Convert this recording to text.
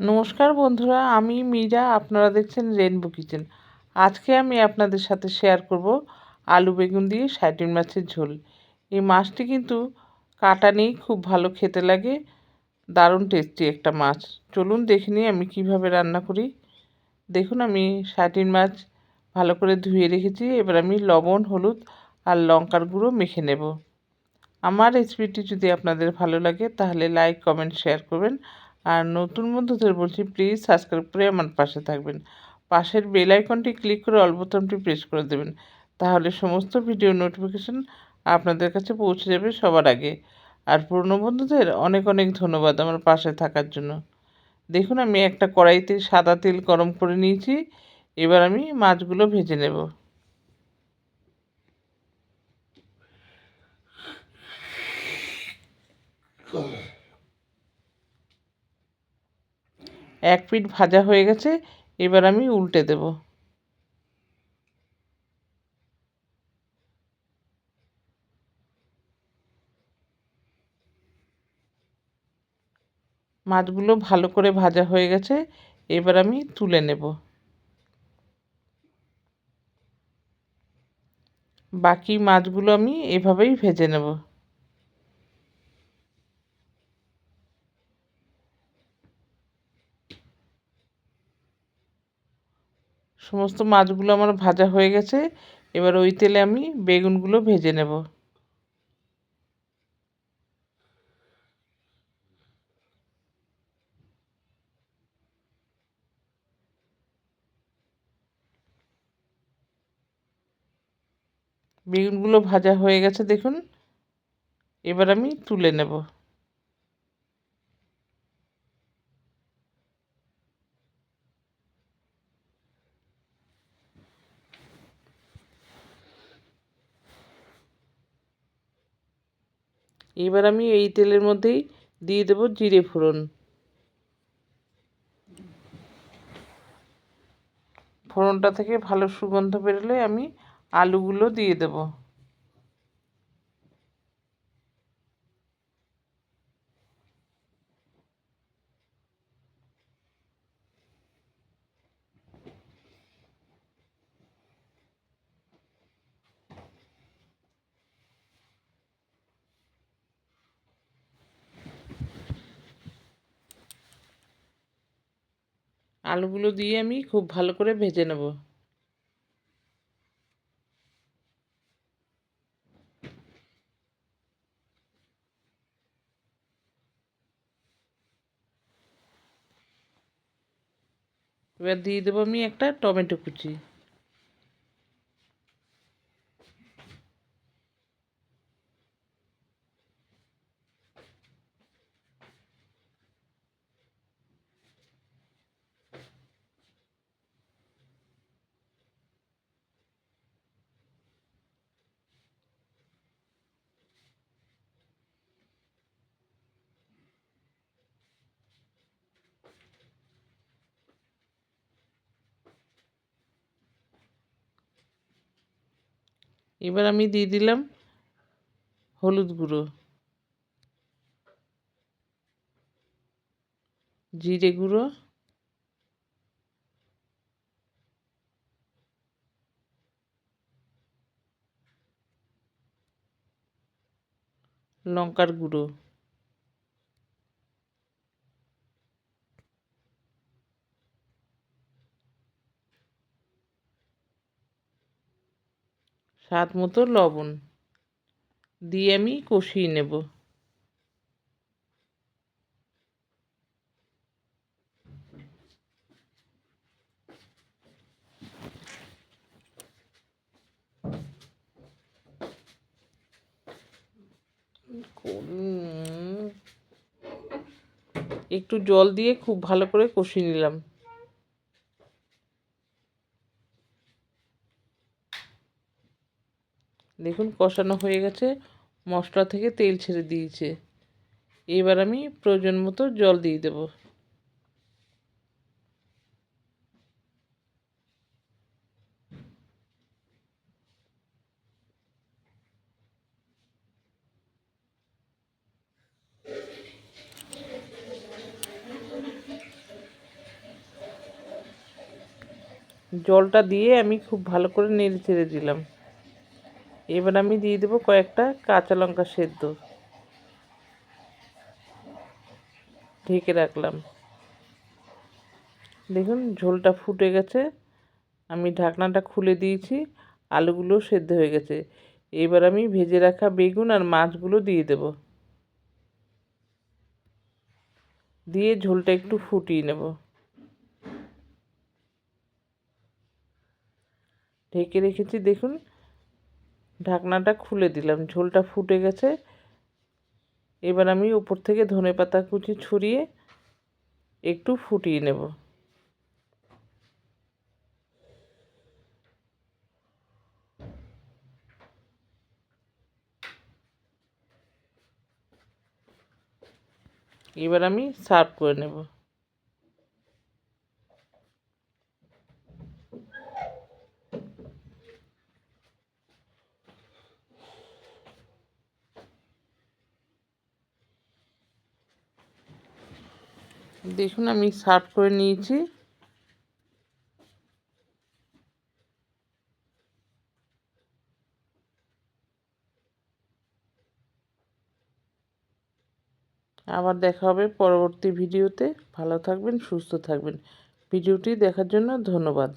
নমস্কার বন্ধুরা, আমি মীরা, আপনারা দেখছেন রেনবো কিচেন আজকে আমি আপনাদের সাথে শেয়ার করব আলু বেগুন দিয়ে সাইটিন মাছের ঝোল। এই মাছটি কিন্তু কাটা নেই, খুব ভালো খেতে লাগে, দারুণ টেস্টি একটা মাছ। চলুন দেখে নিই আমি কীভাবে রান্না করি। দেখুন আমি সাইটিন মাছ ভালো করে ধুয়ে রেখেছি, এবার আমি লবণ, হলুদ আর লঙ্কার গুঁড়ো মেখে নেব। আমার রেসিপিটি যদি আপনাদের ভালো লাগে, তাহলে লাইক কমেন্ট শেয়ার করবেন। আর নতুন বন্ধুদের বলছি প্লিজ সাবস্ক্রাইব করে আমার পাশে থাকবেন। পাশের বেল আইকনটি ক্লিক করে অল বোতামটি প্রেস করে দেবেন। তাহলে সমস্ত ভিডিও নোটিফিকেশন আপনাদের কাছে পৌঁছে যাবে সবার আগে। আর পুরনো বন্ধুদের অনেক অনেক ধন্যবাদ আমার পাশে থাকার জন্য। দেখুন আমি একটা কড়াইতে সাদা তেল গরম করে নিয়েছি, এবার আমি মাছগুলো ভেজে নেব। এক পিঠ ভাজা হয়ে গেছে, এবার আমি উল্টে দেব। মাছগুলো ভালো করে ভাজা হয়ে গেছে, এবার আমি তুলে নেব। বাকি মাছগুলো আমি এভাবেই ভেজে নেব। সমস্ত মাছগুলো আমার ভাজা হয়ে গেছে। এবার ওই তেলে আমি বেগুনগুলো ভেজে নেব। বেগুনগুলো ভাজা হয়ে গেছে দেখুন। এবার আমি তুলে নেব। এবার আমি এই তেলের মধ্যেই দিয়ে দেব জিরে ফোড়ন। ফোড়নটা থেকে ভালো সুগন্ধ বেরোলে আমি আলুগুলো দিয়ে দেব। আলুগুলো দিয়ে আমি খুব ভালো করে ভেজে নেব। এবার দিয়ে দেবো আমি একটা টমেটো কুচি। এবার আমি দিয়ে দিলাম হলুদ গুঁড়ো জিরে গুঁড়ো লঙ্কার গুঁড়ো। স্বাদ মতো লবণ। দিয়ে আমি কষিয়ে নেব। একটু জল দিয়ে খুব ভালো করে কষিয়ে নিলাম। দেখুন, কষানো হয়ে গেছে। মশলা থেকে তেল ছেড়ে দিয়েছে। এবার আমি প্রয়োজন মতো জল দিয়ে দেব। জলটা দিয়ে আমি খুব ভালো করে নেড়ে ছেড়ে দিলাম। এবার আমি দিয়ে দেবো কয়েকটা কাঁচা লঙ্কা সেদ্ধ। ঢেকে রাখলাম। দেখুন, ঝোলটা ফুটে গেছে। আমি ঢাকনাটা খুলে দিয়েছি আলুগুলো সেদ্ধ হয়ে গেছে। এবার আমি ভেজে রাখা বেগুন আর মাছগুলো দিয়ে দেব। দিয়ে ঝোলটা একটু ফুটিয়ে নেব। ঢেকে রেখেছি, দেখুন ঢাকনাটা খুলে দিলাম, ঝোলটা ফুটে গেছে। এবার আমি উপর থেকে ধনে পাতা কুচি ছড়িয়ে একটু ফুটিয়ে নেব। এবার আমি সার্ভ করে নেব। দেখুন, আমি সার্ভ করে নিয়েছি। আবার দেখা হবে পরবর্তী ভিডিওতে। ভালো থাকবেন, সুস্থ থাকবেন। ভিডিওটি দেখার জন্য ধন্যবাদ।